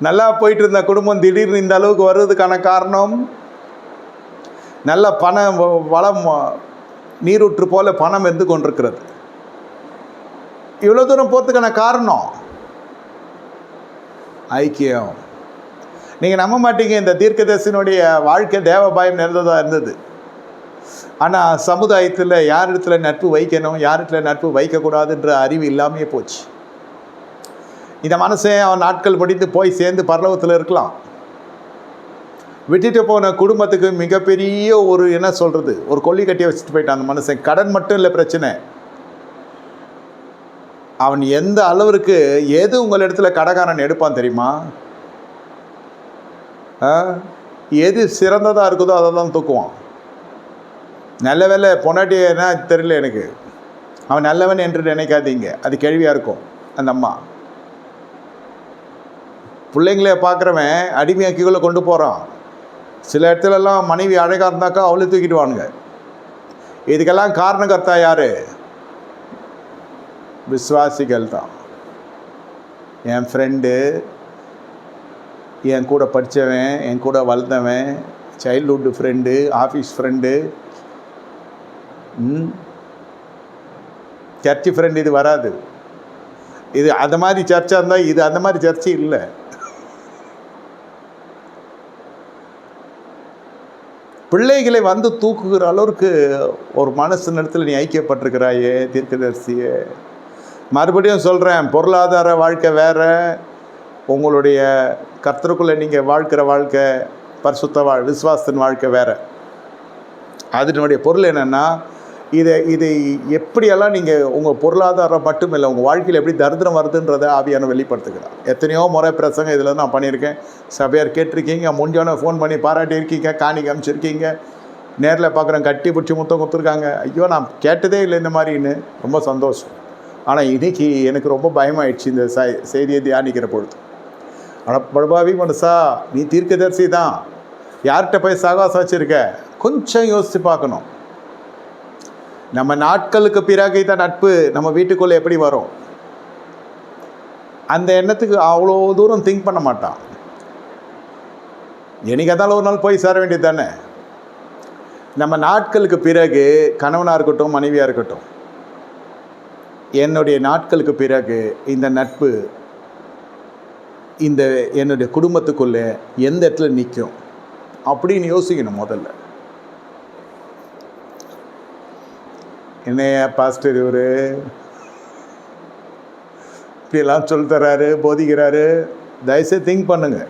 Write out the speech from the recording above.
நல்லா போயிட்டு இருந்த குடும்பம் திடீர்னு இந்த அளவுக்கு வர்றதுக்கான காரணம் நல்ல பணம் வ- வளம் நீரூற்று போல பணம் இருந்து கொண்டிருக்கிறது. இவ்வளோ தூரம் போகிறதுக்கான காரணம்? ஐக்கியம். நீங்கள் நம்ப மாட்டீங்க இந்த தீர்க்கதர்சினுடைய வாழ்க்கை தேவபாயம் நிறைந்ததாக இருந்தது. ஆனால் சமுதாயத்தில் யார் இடத்துல நட்பு வைக்கணும் யார் இடத்துல நட்பு வைக்கக்கூடாதுன்ற அறிவு இல்லாமையே போச்சு. இந்த மனுஷன் அவன் நாட்கள் படித்து போய் சேர்ந்து பரலவத்தில் இருக்கலாம். விட்டுட்டு போன குடும்பத்துக்கு மிகப்பெரிய ஒரு என்ன சொல்கிறது ஒரு கொல்லி கட்டியை வச்சுட்டு போயிட்டான் அந்த மனுஷன். கடன் மட்டும் இல்லை பிரச்சனை. அவன் எந்த அளவிற்கு எது உங்கள் இடத்துல கடைக்காரன் எடுப்பான் தெரியுமா? ஆ? எது சிறந்ததாக இருக்குதோ அதை தான் தூக்குவான். நல்ல வேலை பொண்டாட்டி என்ன தெரியல எனக்கு. அவன் நல்லவன் என்று நினைக்காதீங்க. அது கேள்வியாக இருக்கும் அந்த அம்மா. பிள்ளைங்கள பார்க்குறவன் அடிமையாக்கிக்குள்ளே கொண்டு போகிறான் சில இடத்துலலாம் மனைவி அழகாக இருந்தாக்கா அவளை தூக்கிடுவானுங்க இதுக்கெல்லாம் காரணகர்த்தா யார்? விஸ்வாசிகள் தான். என் ஃப்ரெண்டு என் கூட படித்தவன் என் கூட வளர்ந்தவன் childhood friend office friend church friend இது வராது. இது அந்த மாதிரி சர்ச்சாக இருந்தால் இது அந்த மாதிரி சர்ச்சு இல்லை. பிள்ளைகளை வந்து தூக்குகிற அளவுக்கு ஒரு மனசு நேரத்தில் நீ ஐக்கியப்பட்டிருக்கிறாயே தீர்க்கதரிசியே. மறுபடியும் சொல்கிறேன் பொருளாதார வாழ்க்கை வேறு. உங்களுடைய கர்த்தருக்குள்ளே நீங்கள் வாழ்க்கிற வாழ்க்கை பரிசுத்த வாழ் விஸ்வாசத்தின் வாழ்க்கை வேறு. அதனுடைய பொருள் என்னென்னா இதை இதை எப்படியெல்லாம் நீங்கள் உங்கள் பொருளாதாரம் மட்டும் இல்லை உங்கள் வாழ்க்கையில் எப்படி தரித்திரம் வருதுன்றதை ஆவியான வெளிப்படுத்துகிறார். எத்தனையோ முறை பிரசங்க இதில் நான் பண்ணியிருக்கேன். சபையார் கேட்டிருக்கீங்க முடிஞ்சோடனே ஃபோன் பண்ணி பாராட்டியிருக்கீங்க காணி காமிச்சிருக்கீங்க. நேரில் பார்க்குறேன் கட்டி பிடிச்சி முத்தம் கொடுத்துருக்காங்க. ஐயோ நான் கேட்டதே இல்லை இந்த மாதிரின்னு. ரொம்ப சந்தோஷம். ஆனால் இன்றைக்கி எனக்கு ரொம்ப பயமாயிடுச்சு இந்த ச செய்தியை தியானிக்கிற பொழுது. ஆனால் படுபாவி மனுஷா நீ தீர்க்கதரிசி தான் யார்கிட்ட போய் சகாசம் வச்சுருக்க? கொஞ்சம் யோசித்து பார்க்கணும். நம்ம நாட்களுக்கு பிறகு தான் நட்பு நம்ம வீட்டுக்குள்ளே எப்படி வரும்? அந்த எண்ணத்துக்கு அவ்வளோ தூரம் திங்க் பண்ண மாட்டான். எனக்கு இருந்தாலும் ஒரு நாள் போய் சேர வேண்டியது தானே? நம்ம நாட்களுக்கு பிறகு கணவனாக இருக்கட்டும் மனைவியாக இருக்கட்டும் என்னுடைய நாட்களுக்கு பிறகு இந்த நட்பு இந்த என்னுடைய குடும்பத்துக்குள்ளே எந்த இடத்துல நிற்கும்? அப்படின்னு யோசிக்கணும் முதல்ல. என்னைய பாஸ்டர் இவர்? இப்படிலாம் சொல்லி தர்றாரு போதிக்கிறாரு. தயவுசெய்து திங்க் பண்ணுங்கள்